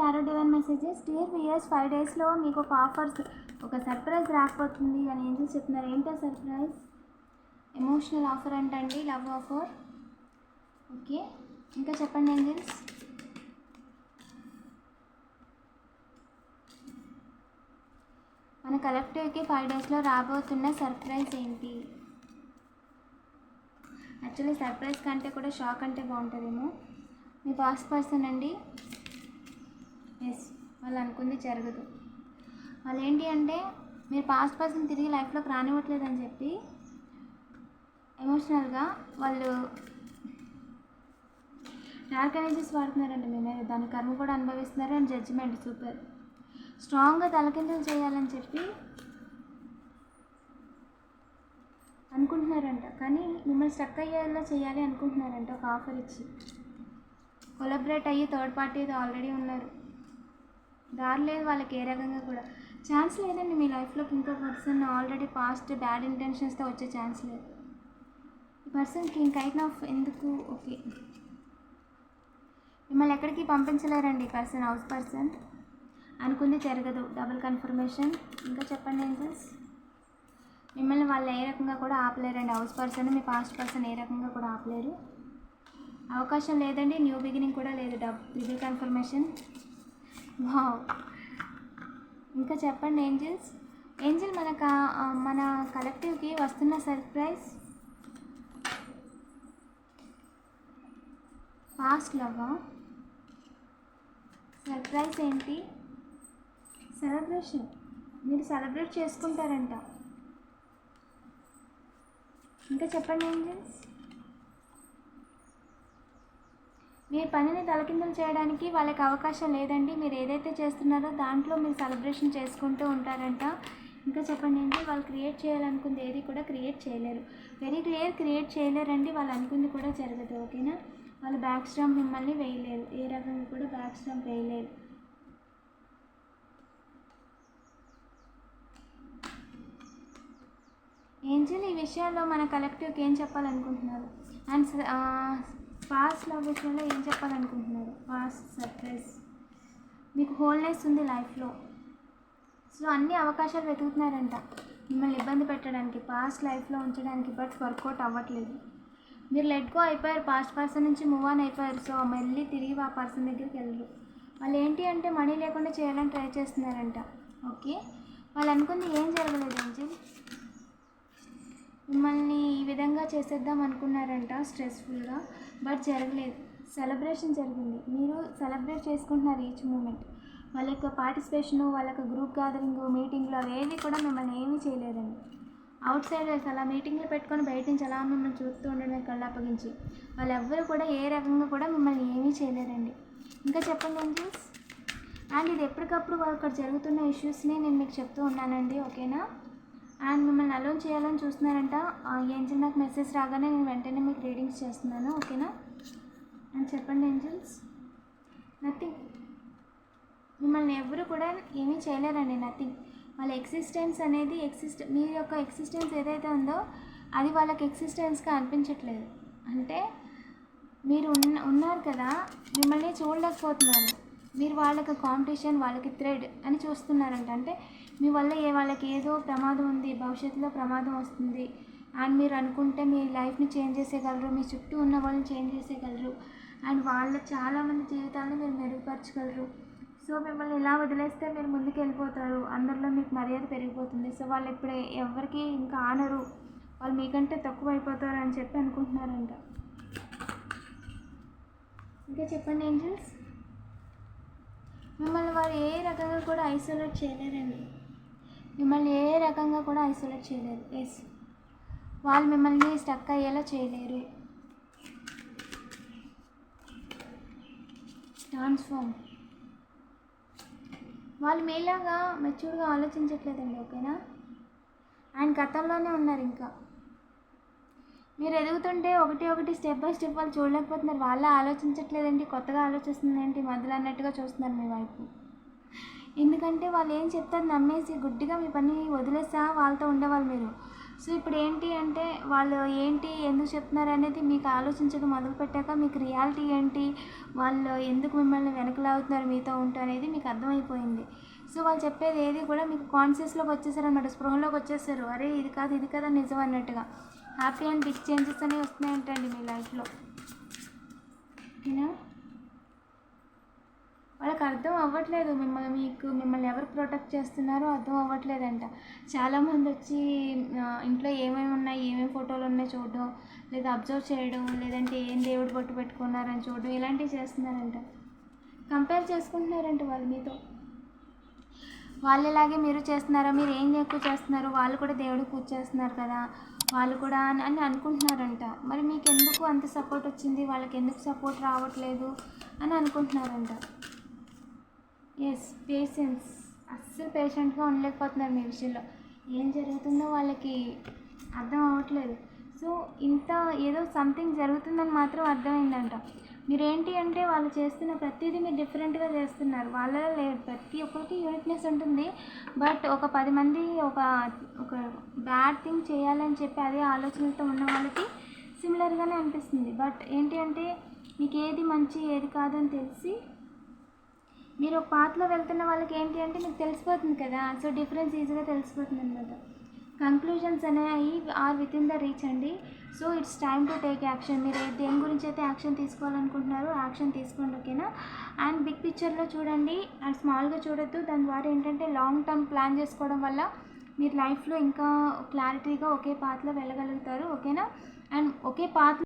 Tarot divine messages dear viewers five డేస్లో మీకు ఒక ఆఫర్స్ ఒక సర్ప్రైజ్ రాకపోతుంది అని ఏం చేసి చెప్తున్నారు? ఏంటో సర్ప్రైజ్ ఎమోషనల్ ఆఫర్ అంటండి లవ్ ఆఫర్ ఓకే ఇంకా చెప్పండి ఏంజిల్స్ మన కలెక్టివ్కి ఫైవ్ డేస్లో రాబోతున్న సర్ప్రైజ్ ఏంటి? యాక్చువల్లీ సర్ప్రైజ్ కంటే కూడా షాక్ అంటే బాగుంటుందేమో. మీ పాస్ పర్సన్ అండి. ఎస్ వాళ్ళు అనుకుంది జరగదు. వాళ్ళు ఏంటి అంటే మీరు పాస్ట్ పర్సన్ తిరిగి లైఫ్లోకి రానివ్వట్లేదని చెప్పి ఎమోషనల్గా వాళ్ళు డార్క్ ఎనర్జీస్ వాడుతున్నారండి మీ మీద దాని కర్మ కూడా అనుభవిస్తున్నారు అండ్ జడ్జిమెంట్ సూపర్ స్ట్రాంగ్గా తలకిందులు చేయాలని చెప్పి అనుకుంటున్నారంట. కానీ మిమ్మల్ని స్టక్ అయ్యేలా చేయాలి అనుకుంటున్నారంట ఒక ఆఫర్ ఇచ్చి. కొలబరేట్ అయ్యి థర్డ్ పార్టీ ఆల్రెడీ ఉన్నారు. దారి లేదు వాళ్ళకి ఏ రకంగా కూడా. ఛాన్స్ లేదండి మీ లైఫ్లోకి ఇంకో పర్సన్ ఆల్రెడీ పాస్ట్ బ్యాడ్ ఇంటెన్షన్స్తో వచ్చే ఛాన్స్ లేదు. ఈ పర్సన్కి ఇంకైనా ఎందుకు? ఓకే మిమ్మల్ని ఎక్కడికి పంపించలేరండి ఈ పర్సన్ హౌస్ పర్సన్ అనుకుంది జరగదు. డబుల్ కన్ఫర్మేషన్ ఇంకా చెప్పండి ఏంజల్స్ మిమ్మల్ని వాళ్ళు ఏ రకంగా కూడా ఆపలేరండి. హౌస్ పర్సన్ మీ పాస్ట్ పర్సన్ ఏ రకంగా కూడా ఆపలేరు. అవకాశం లేదండి. న్యూ బిగినింగ్ కూడా లేదు. Dub triple confirmation wow. ఇంకా చెప్పండి ఏంజిల్స్? ఏంజిల్ మన కా- మన కలెక్టివ్కి వస్తున్న సర్ప్రైజ్? ఫాస్ట్ లవ్వా? సర్ప్రైజ్ ఏంటి? సెలబ్రేషన్. మీరు సెలబ్రేట్ చేసుకుంటారంట. ఇంకా చెప్పండి ఏంజిల్స్? మీ పనిని తలకిందులు చేయడానికి వాళ్ళకి అవకాశం లేదండి. మీరు ఏదైతే చేస్తున్నారో దాంట్లో మీరు సెలబ్రేషన్ చేసుకుంటూ ఉంటారంట. ఇంకా చెప్పండి ఏంటి? వాళ్ళు క్రియేట్ చేయాలనుకుంది ఏది కూడా క్రియేట్ చేయలేరు. వెరీ క్లియర్ క్రియేట్ చేయలేరండి. వాళ్ళు అనుకుంది కూడా జరగదు. ఓకేనా? వాళ్ళు బ్యాక్ స్టాంప్ మిమ్మల్ని వేయలేరు. ఏ రకంగా కూడా బ్యాక్ స్టాంప్ వేయలేరు. ఏంజల్ ఈ విషయాల్లో మన కలెక్టివ్కి ఏం చెప్పాలనుకుంటున్నారు? అండ్ పాస్ట్ లవ్ విషయంలో ఏం చెప్పాలనుకుంటున్నారు? పాస్ట్ సర్ప్రైజ్ మీకు హోల్నెస్ ఉంది లైఫ్లో. సో అన్ని అవకాశాలు వెతుకుతున్నారంట. మిమ్మల్ని ఇబ్బంది పెట్టడానికి పాస్ట్ లైఫ్లో ఉంచడానికి బట్ వర్కౌట్ అవ్వట్లేదు. మీరు లెట్ గో అయిపోయారు. పాస్ట్ పర్సన్ నుంచి మూవ్ ఆన్ అయిపోయారు. సో మళ్ళీ తిరిగి ఆ పర్సన్ దగ్గరికి వెళ్ళరు. వాళ్ళు ఏంటి అంటే మనీ లేకుండా చేయాలని ట్రై చేస్తున్నారంట. ఓకే వాళ్ళు అనుకుంది ఏం జరగలేదు ఏంజల్? మిమ్మల్ని ఈ విధంగా చేసేద్దాం అనుకున్నారంట స్ట్రెస్ఫుల్గా. బట్ జరగలేదు. సెలబ్రేషన్ జరిగింది. మీరు సెలబ్రేట్ చేసుకుంటున్నారు ఈచ్ మూమెంట్. వాళ్ళ యొక్క పార్టిసిపేషను వాళ్ళ యొక్క గ్రూప్ గ్యాదరింగ్ మీటింగ్లు అవి ఏవి కూడా మిమ్మల్ని ఏమీ చేయలేదండి. అవుట్ సైడర్స్ అలా మీటింగ్లు పెట్టుకొని బయట నుంచి అలా మిమ్మల్ని చూస్తూ ఉండడమే కళ్ళు అప్పగించి వాళ్ళు ఎవ్వరు కూడా ఏ రకంగా కూడా మిమ్మల్ని ఏమీ చేయలేరండి ఇంకా చెప్పండి ఏంజల్స్ అండ్ ఇది ఎప్పటికప్పుడు అక్కడ జరుగుతున్న ఇష్యూస్ని నేను మీకు చెప్తూ ఉన్నానండి. ఓకేనా? అండ్ మిమ్మల్ని అలోన్ చేయాలని చూస్తున్నారంట. ఏంజల్ నాకు మెసేజ్ రాగానే నేను వెంటనే మీకు రీడింగ్స్ చేస్తున్నాను ఓకేనా? అండ్ చెప్పండి ఏంజల్స్. నథింగ్ మిమ్మల్ని ఎవరు కూడా ఏమీ చేయలేరండి నథింగ్ వాళ్ళ ఎక్సిస్టెన్స్ అనేది ఎక్సిస్ట్ మీ యొక్క ఎక్సిస్టెన్స్ ఏదైతే ఉందో అది వాళ్ళకి ఎక్సిస్టెన్స్గా అనిపించట్లేదు. అంటే మీరు ఉన్న ఉన్నారు కదా మిమ్మల్ని చూడలేకపోతున్నారు. మీరు వాళ్ళకి కాంపిటీషన్ వాళ్ళకి థ్రెడ్ అని చూస్తున్నారంట. అంటే మీ వల్ల ఏ వాళ్ళకి ఏదో ప్రమాదం ఉంది భవిష్యత్తులో ప్రమాదం వస్తుంది అండ్ మీరు అనుకుంటే మీ లైఫ్ని చేంజ్ చేసేయగలరు మీ చుట్టూ ఉన్న వాళ్ళని చేంజ్ చేసేయగలరు అండ్ వాళ్ళ చాలామంది జీవితాలను మీరు మెరుగుపరచగలరు. సో మిమ్మల్ని ఇలా వదిలేస్తే మీరు ముందుకు వెళ్ళిపోతారు అందరిలో మీకు మర్యాద పెరిగిపోతుంది. సో వాళ్ళు ఇప్పుడు ఎవరికి ఇంకా ఆనరు. వాళ్ళు మీకంటే తక్కువ అయిపోతారు అని చెప్పి అనుకుంటున్నారంట. ఇంకా చెప్పండి ఏంజల్స్? మిమ్మల్ని వారు ఏ రకంగా కూడా ఐసోలేట్ చేయలేరండి. మిమ్మల్ని ఏ రకంగా కూడా ఐసోలేట్ చేయలేదు ఎస్ వాళ్ళు మిమ్మల్ని స్టక్ అయ్యేలా చేయలేరు. ట్రాన్స్ఫార్మ్ వాళ్ళు మీలాగా మెచ్యూర్గా ఆలోచించట్లేదండి ఓకేనా? ఆయన గతంలోనే ఉన్నారు ఇంకా. మీరు ఎదుగుతుంటే ఒకటి ఒకటి స్టెప్ బై స్టెప్ వాళ్ళు చూడలేకపోతున్నారు. వాళ్ళే ఆలోచించట్లేదండి కొత్తగా ఆలోచిస్తుందేంటి మధ్యలో అన్నట్టుగా చూస్తున్నారు మీ వైపు. ఎందుకంటే వాళ్ళు ఏం చెప్తారు నమ్మేసి గుడ్డిగా మీ పని వదిలేసా వాళ్ళతో ఉండేవాళ్ళు మీరు. సో ఇప్పుడు ఏంటి అంటే వాళ్ళు ఏంటి ఎందుకు చెప్తున్నారు అనేది మీకు ఆలోచించడం మొదలుపెట్టాక మీకు రియాలిటీ ఏంటి వాళ్ళు ఎందుకు మిమ్మల్ని వెనకలాగుతున్నారు మీతో ఉంటూ అనేది మీకు అర్థమైపోయింది. సో వాళ్ళు చెప్పేది ఏది కూడా మీకు కాన్షియస్లోకి వచ్చేసారు అనమాట స్పృహలోకి వచ్చేసారు. అరే ఇది కాదు ఇది కదా నిజం అన్నట్టుగా. హ్యాపీ అండ్ బిగ్ చేంజెస్ అనేవి వస్తున్నాయంటండి మీ లైఫ్లో యూనో అర్థం అవ్వట్లేదు. మిమ్మల్ని మీకు మిమ్మల్ని ఎవరు ప్రొటెక్ట్ చేస్తున్నారో అర్థం అవ్వట్లేదంట. చాలామంది వచ్చి ఇంట్లో ఏమేమి ఉన్నాయి ఏమేమి ఫోటోలు ఉన్నాయి చూడడం లేదా అబ్జర్వ్ చేయడం లేదంటే ఏం దేవుడు పట్టు పెట్టుకున్నారని చూడడం ఇలాంటివి చేస్తున్నారంట. కంపేర్ చేసుకుంటున్నారంట వాళ్ళు మీతో. వాళ్ళలాగే మీరు చేస్తున్నారా మీరు ఏం ఎక్కువ చేస్తున్నారు వాళ్ళు కూడా దేవుడికి పూజ చేస్తున్నారు కదా వాళ్ళు కూడా అని అని అనుకుంటున్నారంట. మరి మీకు ఎందుకు అంత సపోర్ట్ వచ్చింది? వాళ్ళకి ఎందుకు సపోర్ట్ రావట్లేదు అని అనుకుంటున్నారంట. ఎస్ పేషెన్స్ అస్సలు పేషెంట్గా ఉండలేకపోతున్నారు మీ విషయంలో. ఏం జరుగుతుందో వాళ్ళకి అర్థం అవ్వట్లేదు. సో ఇంత ఏదో సంథింగ్ జరుగుతుందని మాత్రం అర్థమైందంట. మీరేంటి అంటే వాళ్ళు చేస్తున్న ప్రతిదీ మీరు డిఫరెంట్గా చేస్తున్నారు. వాళ్ళలో లేదు ప్రతి ఒక్కరికి యూనిట్నెస్ ఉంటుంది. బట్ ఒక పది మంది ఒక ఒక బ్యాడ్ థింగ్ చేయాలని చెప్పి అదే ఆలోచనలతో ఉన్న వాళ్ళకి సిమిలర్గానే అనిపిస్తుంది. బట్ ఏంటి అంటే మీకు ఏది మంచి ఏది కాదని తెలిసి మీరు ఒక పాత్రలో వెళ్తున్న వాళ్ళకి ఏంటి అంటే మీకు తెలిసిపోతుంది కదా. సో డిఫరెన్స్ ఈజీగా తెలిసిపోతుంది అనమాట కంక్లూజన్స్ అనేవి are within the reach అండి. So it's time to take action మీరు దేని గురించి అయితే యాక్షన్ తీసుకోవాలనుకుంటున్నారో యాక్షన్ తీసుకోండి ఓకేనా అండ్ బిగ్ పిక్చర్లో చూడండి. అండ్ స్మాల్గా చూడొద్దు. దాని ద్వారా ఏంటంటే లాంగ్ టర్మ్ ప్లాన్ చేసుకోవడం వల్ల మీరు లైఫ్లో ఇంకా క్లారిటీగా ఒకే పాత్రలో వెళ్ళగలుగుతారు ఓకేనా అండ్ ఒకే పాత్ర